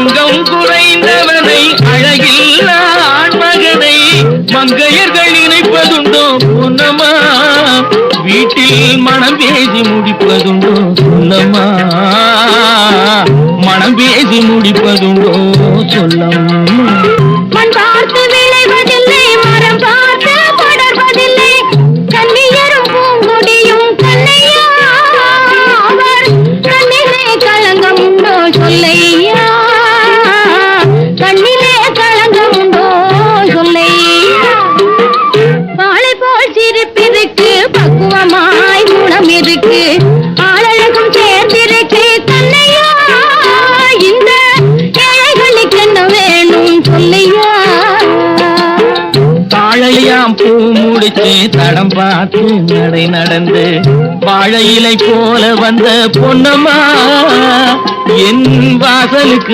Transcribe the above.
அங்கம் குறைந்தவனை அழகில்லா மகனை மங்கையர்கள் இணைப்பதுண்டோ பொன்னம்மா வீட்டில் மனம் பேசி முடிப்பதுண்டோ சொல்லம்மா மனம் பேசி முடிப்பதுண்டோ சொல்லம்மா? குணம் இருக்கு ஆளழகும் சேர்ந்திருக்கு தன்னையா? இந்த ஏழைகளுக்கு என்ன வேணும் சொல்லையா? தாழையாம் பூ முடிச்சு தடம் பார்த்து நடை நடந்து வாழை இலை போல வந்த பொன்னம்மா என் வாசலுக்கு